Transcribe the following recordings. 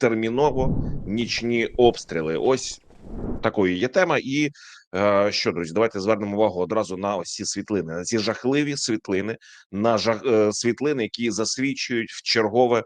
терміново нічні обстріли. Ось такою є тема. І е, що, друзі, давайте звернемо увагу одразу на ось ці світлини, на ці жахливі світлини, на жах, е, світлини, які засвідчують в чергове.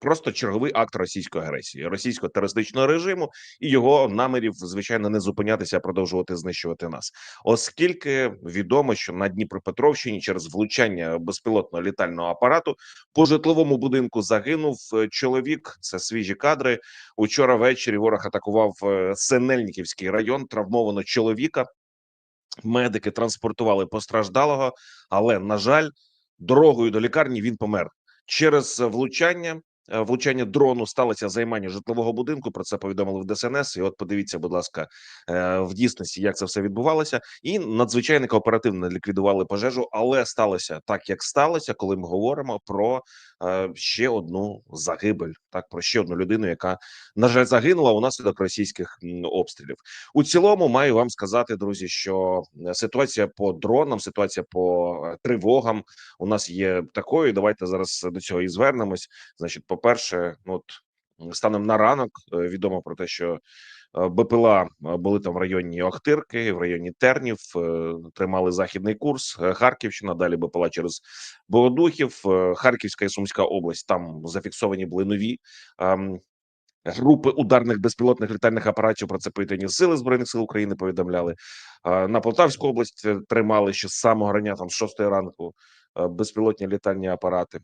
Просто черговий акт російської агресії, російського терористичного режиму і його намірів, звичайно, не зупинятися, а продовжувати знищувати нас, оскільки відомо, що на Дніпропетровщині через влучання безпілотного літального апарату по житловому будинку загинув е, чоловік. Це свіжі кадри. Учора ввечері ворог атакував е, Синельниківський район. Травмовано чоловіка. Медики транспортували постраждалого, але на жаль, дорогою до лікарні він помер через влучання. Е, Влучання дрону сталося займання житлового будинку. Про це повідомили в ДСНС. І от подивіться, будь ласка, е, в дійсності, як це все відбувалося, і надзвичайника оперативно ліквідували пожежу. Але сталося так, як сталося, коли ми говоримо про е, ще одну загибель, так про ще одну людину, яка на жаль загинула унаслідок російських обстрілів. У цілому маю вам сказати, друзі, що е, ситуація по дронам, ситуація по е, тривогам у нас є такою. Давайте зараз до цього і звернемось. Значить, по перше, ну от станом на ранок е, відомо про те, що БПЛА е, були там в районі Охтирки, в районі Тернів, е, тримали західний курс. е, Харківщина, далі БПЛА через Богодухів, е, Харківська і Сумська область. Там зафіксовані були нові. ем, Групи ударних безпілотних літальних апаратів про це повітряні сили збройних сил України повідомляли. Е, На Полтавську область е, тримали ще з самого рання, там з 6 ранку, е, безпілотні літальні апарати.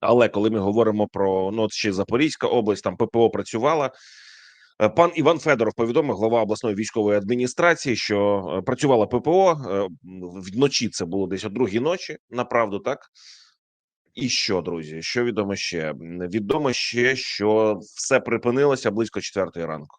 Але коли ми говоримо про ну от ще Запорізька область, там ППО працювала. Е, Пан Іван Федоров повідомив, глава обласної військової адміністрації, що е, працювала ППО е, вночі. Це було десь о другій ночі. Направду так. І що, друзі? Що відомо ще? Відомо ще, що все припинилося близько четвертої ранку.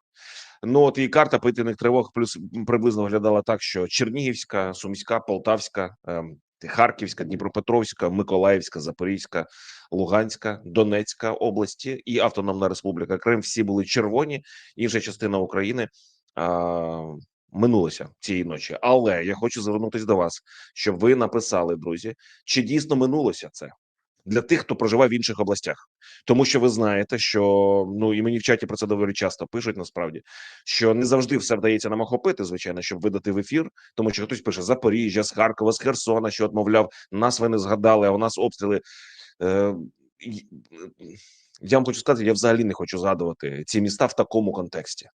Ну от і карта повітряних тривог плюс приблизно виглядала так, що Чернігівська, Сумська, Полтавська, ем, Харківська, Дніпропетровська, Миколаївська, Запорізька, Луганська, Донецька області і Автономна Республіка Крим всі були червоні. Інша частина України а, минулася цієї ночі. Але я хочу звернутися до вас, щоб ви написали, друзі, чи дійсно минулося це для тих, хто проживає в інших областях, тому що ви знаєте, що ну і мені в чаті про це доволі часто пишуть. Насправді, що не завжди все вдається нам охопити, звичайно, щоб видати в ефір, тому що хтось пише Запоріжжя, з Харкова, з Херсона, що от, мовляв, нас ви не згадали, а у нас обстріли. Е, я вам хочу сказати, я взагалі не хочу згадувати ці міста в такому контексті.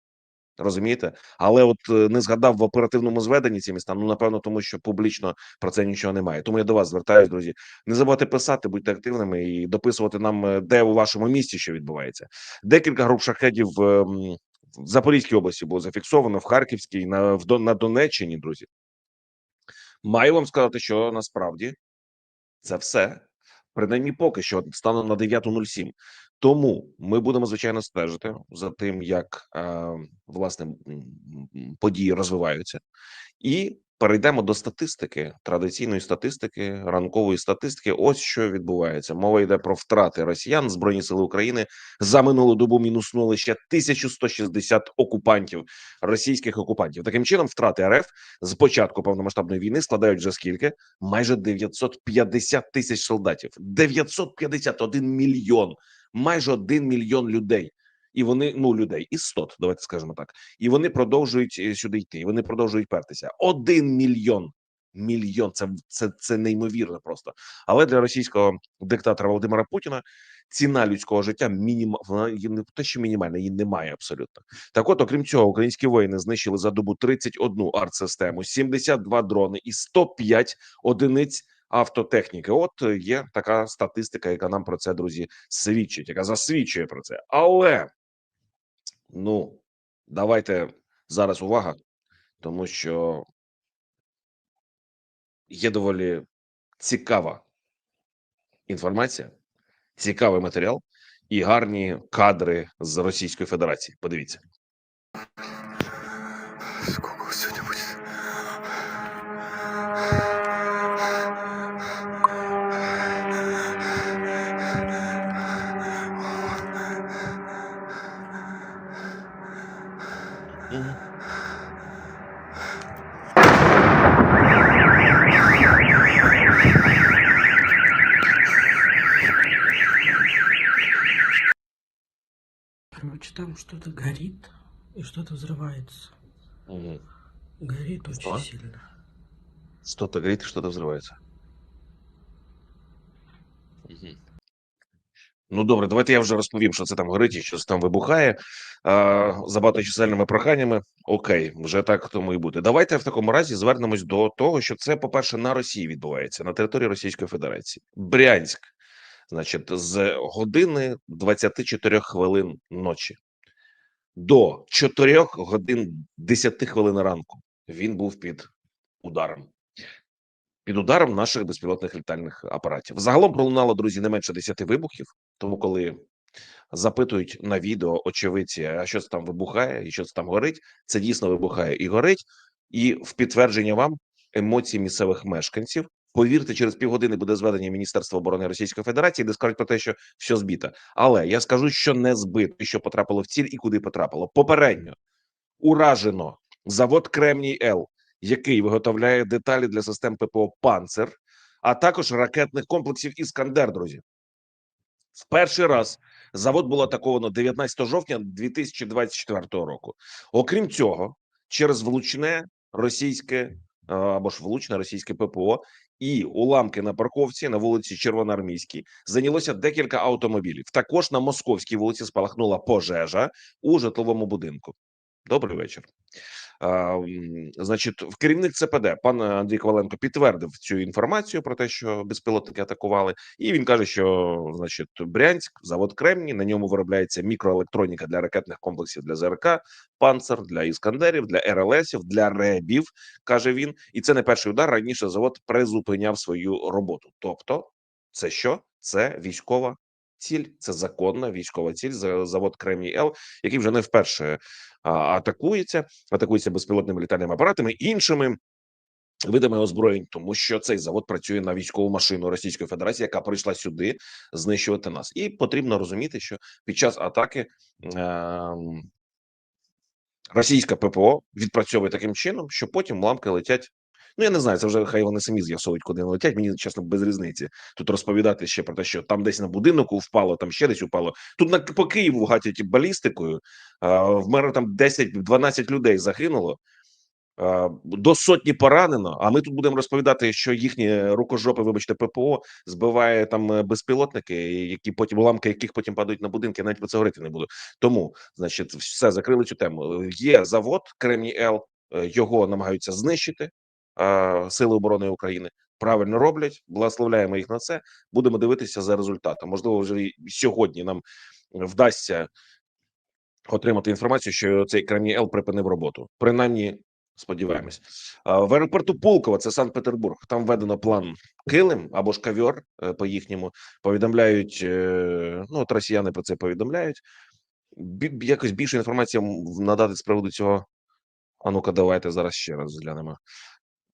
Розумієте, але от е, не згадав в оперативному зведенні ці міста. Ну напевно, тому що публічно про це нічого немає. Тому я до вас звертаюсь, друзі. Не забувайте писати, будьте активними і дописувати нам, е, де у вашому місті що відбувається. Декілька груп шахедів в Запорізькій області було зафіксовано, в Харківській, на в на Донеччині, друзі. Маю вам сказати, що насправді це все. Принаймні, поки що станом на 9.07. Тому ми будемо звичайно стежити за тим, як е, власне події розвиваються, і перейдемо до статистики традиційної статистики, ранкової статистики. Ось що відбувається. Мова йде про втрати росіян. Збройні сили України за минулу добу мінуснули ще 1160 окупантів, російських окупантів. Таким чином, втрати РФ з початку повномасштабної війни складають вже скільки? майже 950 тисяч солдатів, 951 мільйон, майже 1 мільйон людей. І вони ну людей 100, давайте скажемо так. І вони продовжують е, сюди йти. і Вони продовжують пертися. Один мільйон. Мільйон це, це, це неймовірно просто. Але для російського диктатора Володимира Путіна ціна людського життя мініма вона є не те, що мінімальна, її немає абсолютно. Так, от, окрім цього, українські воїни знищили за добу 31 артсистему, 72 дрони і 105 одиниць автотехніки. От е, є така статистика, яка нам про це, друзі, свідчить, яка засвідчує про це. Але ну давайте зараз увага, тому що є доволі цікава інформація, цікавий матеріал і гарні кадри з Російської Федерації. Подивіться. Короче, там что-то горит и что-то взрывается. Угу. Горит очень Что? сильно. Что-то горит, что-то взривається. Угу. Ну добре, давайте я вже розповім, що це там горить і що це там вибухає. А, за багаточисельними проханнями. Окей, вже так тому і буде. Давайте в такому разі звернемось до того, що це, по-перше, на Росії відбувається на території Російської Федерації. Брянськ, значить, з години 24 хвилин ночі до 4 годин 10 хвилин ранку він був під ударом. Під ударом наших безпілотних літальних апаратів. Загалом пролунало, друзі, не менше 10 вибухів. Тому, коли запитують на відео очевидці, а що це там вибухає і що це там горить, це дійсно вибухає і горить. І в підтвердження вам емоцій місцевих мешканців. Повірте, через півгодини буде зведення Міністерства оборони Російської Федерації, де скажуть про те, що все збито. Але я скажу, що не збито, що потрапило в ціль і куди потрапило. Попередньо уражено завод Кремній Л, який виготовляє деталі для систем ППО Панцер, а також ракетних комплексів Іскандер. Друзі, в перший раз завод було атаковано 19 жовтня 2024 року. Окрім цього, через влучне російське або ж влучне російське ППО і уламки на парковці на вулиці Червоноармійській зайнялося декілька автомобілів. Також на московській вулиці спалахнула пожежа у житловому будинку. Добрий вечір. Значить, в керівник ЦПД пан Андрій Коваленко підтвердив цю інформацію про те, що безпілотники атакували, і він каже, що значить Брянськ, завод Кремній, на ньому виробляється мікроелектроніка для ракетних комплексів для ЗРК, панцер для іскандерів, для РЛСів, для ребів, каже він. І це не перший удар. Раніше завод призупиняв свою роботу. Тобто, це що? Це військова ціль, це законна військова ціль. за- Завод Кремній Л, який вже не вперше атакується, атакується безпілотними літальними апаратами іншими. Видами озброєнь, тому що цей завод працює на військову машину Російської Федерації, яка прийшла сюди знищувати нас, і потрібно розуміти, що під час атаки ем, російська ППО відпрацьовує таким чином, що потім ламки летять. Ну я не знаю, це вже хай вони самі з'ясовують, куди вони летять. Мені чесно без різниці. Тут розповідати ще про те, що там десь на будинку впало, там ще десь упало. Тут на по Києву гатять балістикою. А, в мене там 10-12 людей загинуло. До сотні поранено. А ми тут будемо розповідати, що їхні рукожопи, вибачте, ППО збиває там е, безпілотники, які потім уламки, яких потім падають на будинки. Я навіть про це говорити не буду. Тому, значить, все закрили цю тему. Є завод Кремній Л, е, його намагаються знищити сили оборони України. Правильно роблять, благословляємо їх на це. Будемо дивитися за результатом. Можливо, вже сьогодні нам вдасться отримати інформацію, що цей Кремній Л припинив роботу. Принаймні, сподіваємось. В аеропорту Пулково, це Санкт-Петербург. Там введено план Килим або ж кавьор е, по їхньому. Повідомляють е, ну от росіяни про це повідомляють. Якось більше інформації надати з приводу цього. А ну-ка, давайте зараз ще раз зглянемо.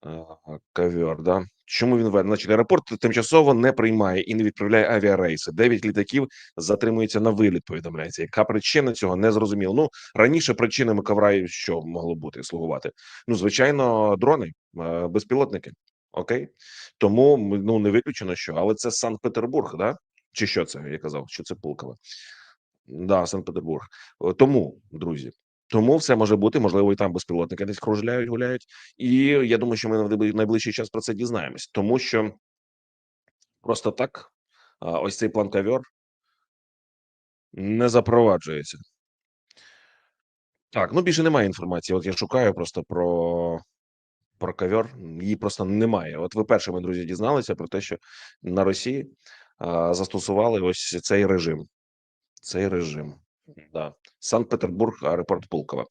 Ага, Ковер, да. Чому він введений? Значить, аеропорт тимчасово не приймає і не відправляє авіарейси. Дев'ять літаків затримуються на виліт. Повідомляється. Яка причина цього не зрозуміло. Ну раніше причинами ковра що могло бути слугувати? Ну звичайно, дрони, е, безпілотники. Окей, тому ну не виключено, що але це Санкт-Петербург, да? Чи що це? Я казав, що це Пулково. Да, Санкт-Петербург. Тому, друзі, тому все може бути. Можливо, і там безпілотники десь кружляють, гуляють. І я думаю, що ми в найближчий час про це дізнаємось, тому що просто так ось цей план кавьор не запроваджується. Так, ну більше немає інформації. От я шукаю просто про, про кавьор. Її просто немає. От ви першими, друзі, дізналися про те, що на Росії а, застосували ось цей режим. Цей режим. Да. Санкт-Петербург, аэропорт Пулково.